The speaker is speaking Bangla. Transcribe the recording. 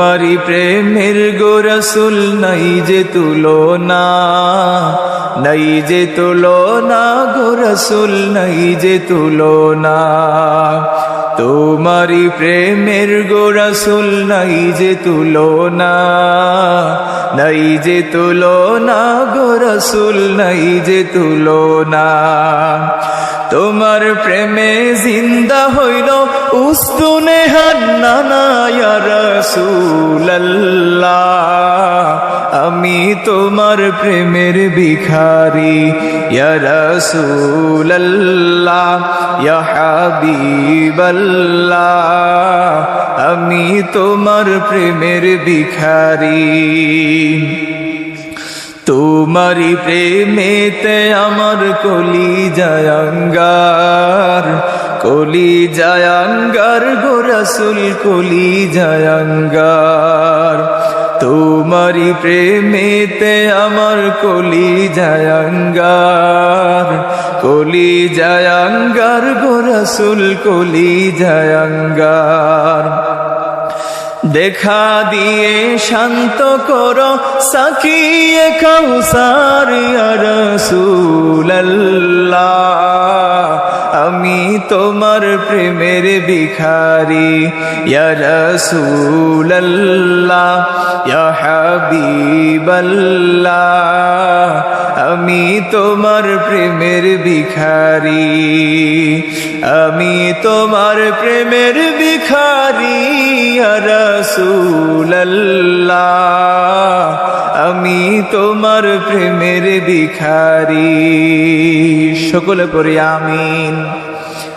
তোমারি প্রেমের গোরসুল নাই যে তুলো না নাই যে তুলো না গোরসুল নাই যে তুলো না তোমারি প্রেমের গোরসুল নাই যে তুলো না নাই যে তুলো না গোরসুল নাই যে তুলো না তোমার প্রেমে জিন্দা হইল উস্তুনে হান্নানা রসুল্লাহ আমি তোমার প্রেমের ভিখারি। রসুল্লাহ হাবিবাল্লাহ, আমি তোমার প্রেমের ভিখারি। তোমারি প্রেমেতে আমার কলি জায়াঙ্গার কলি জায়াঙ্গার গোরসুল কলি জায়াঙ্গার। তোমারি প্রেমেতে আমার কলি জায়াঙ্গার। কলি জায়াঙ্গার গোরসুল কলি জায়াঙ্গার। দেখা দিয়ে শান্ত করো, সাকিয়ে কাউসার রসুল্লাহ তোমার প্রেমের ভিখারি। রসুল্লাহ হাবিবাল্লাহ, আমি তোমার প্রেমের ভিখারি। আমি তোমার প্রেমের ভিখারি রসুল্লাহ আমি তোমার প্রেমের ভিখারি। সকলে পড়ি আমিন।